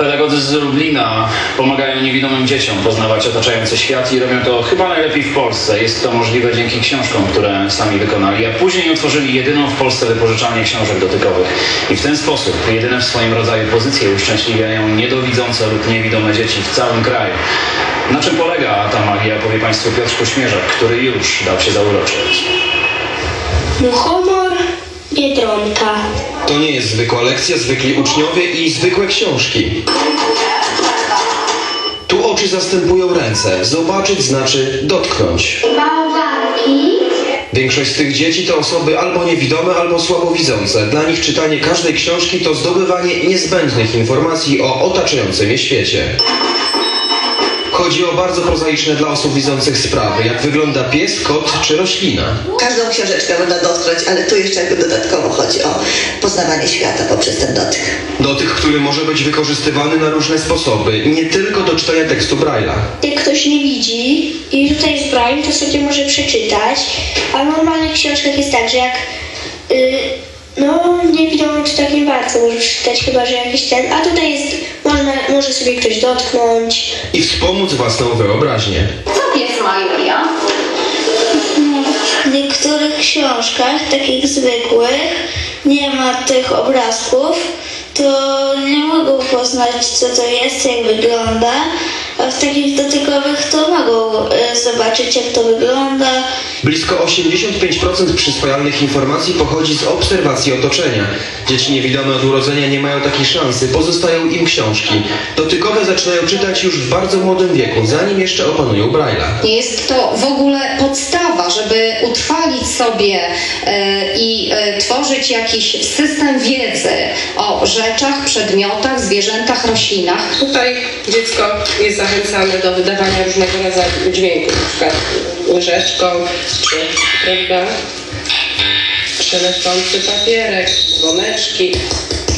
Pedagodzy z Lublina pomagają niewidomym dzieciom poznawać otaczający świat i robią to chyba najlepiej w Polsce. Jest to możliwe dzięki książkom, które sami wykonali, a później otworzyli jedyną w Polsce wypożyczalnię książek dotykowych. I w ten sposób jedyne w swoim rodzaju pozycje uszczęśliwiają niedowidzące lub niewidome dzieci w całym kraju. Na czym polega ta magia, powie Państwu Piotr Kośmierzak, który już dał się zauroczyć. Muchomor, Biedronka. To nie jest zwykła lekcja, zwykli uczniowie i zwykłe książki. Tu oczy zastępują ręce. Zobaczyć znaczy dotknąć. Bałwanki. Większość z tych dzieci to osoby albo niewidome, albo słabowidzące. Dla nich czytanie każdej książki to zdobywanie niezbędnych informacji o otaczającym je świecie. Chodzi o bardzo prozaiczne dla osób widzących sprawy, jak wygląda pies, kot czy roślina. Każdą książeczkę można dotknąć, ale tu jeszcze jakby dodatkowo chodzi o poznawanie świata poprzez ten dotyk. Dotyk, który może być wykorzystywany na różne sposoby, nie tylko do czytania tekstu Braille'a. Jak ktoś nie widzi i tutaj jest Braille, to sobie może przeczytać, a w normalnych książkach jest tak, że jak y, no niewidomy czy tak nie bardzo może przeczytać, chyba że jakiś ten, a tutaj jest, można, może sobie ktoś dotknąć. I wspomóc własną wyobraźnię. Co pies ma, Julia? W niektórych książkach, takich zwykłych, nie ma tych obrazków, to nie mogą poznać, co to jest, jak wygląda, a w takich dotykowych to mogą e, zobaczyć, jak to wygląda. Blisko 85% przyswajalnych informacji pochodzi z obserwacji otoczenia. Dzieci niewidome od urodzenia nie mają takiej szansy, pozostają im książki. Dotykowe zaczynają czytać już w bardzo młodym wieku, zanim jeszcze opanują Braille'a. Jest to w ogóle podstawa, żeby utrwalić sobie e, i e, tworzyć jakiś system wiedzy o rzeczach, przedmiotach, zwierzętach, roślinach. Tutaj dziecko jest zachęcane do wydawania różnego rodzaju dźwięków, przykład łyżeczką, czy prawda, szeleszący papierek, dzwoneczki,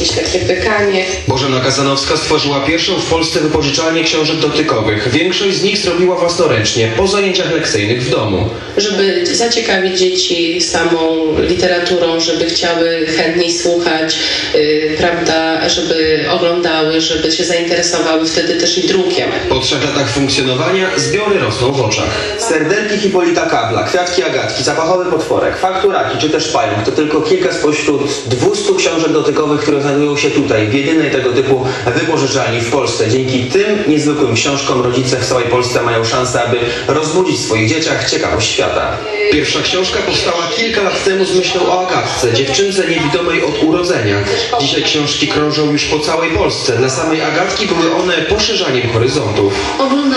jakieś takie pykanie. Bożena Kazanowska stworzyła pierwszą w Polsce wypożyczalnię książek dotykowych. Większość z nich zrobiła własnoręcznie, po zajęciach lekcyjnych w domu. żeby zaciekawić dzieci samą literaturą, żeby chciały chętniej słuchać, yy, prawda, żeby oglądały, żeby się zainteresowały wtedy też i drukiem. Po trzech latach funkcjonowania zbiory rosną w oczach. Serdelki Hipolita Kabla, kwiatki Agatki, zapachowy potworek, fakturaki czy też pająk to tylko kilka spośród 200 książek dotykowych, które znajdują się tutaj, w jedynej tego typu wypożyczalni w Polsce. Dzięki tym niezwykłym książkom rodzice w całej Polsce mają szansę, aby rozbudzić w swoich dzieciach ciekawość świata. Pierwsza książka powstała kilka lat temu z myślą o Agatce, dziewczynce niewidomej od urodzenia. Dzisiaj książki krążą już po całej Polsce. Dla samej Agatki były one poszerzaniem horyzontów.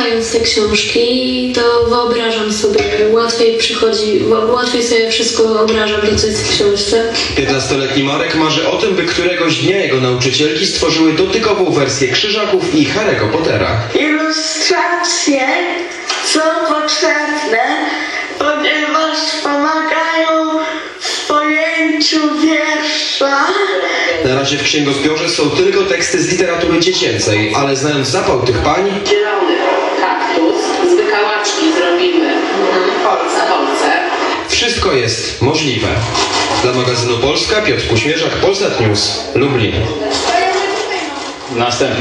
Oglądając te książki, to wyobrażam sobie, łatwiej przychodzi, łatwiej sobie wszystko wyobrażam, to co jest w książce. 15-letni Marek marzy o tym, by któregoś dnia jego nauczycielki stworzyły dotykową wersję Krzyżaków i Harry'ego Pottera. Ilustracje są potrzebne, ponieważ pomagają w pojęciu wiersza. Na razie w księgozbiorze są tylko teksty z literatury dziecięcej, ale znając zapał tych pań, wszystko jest możliwe. Dla magazynu Polska Piotr Kuśmierzak, Polsat News, Lublin. Następna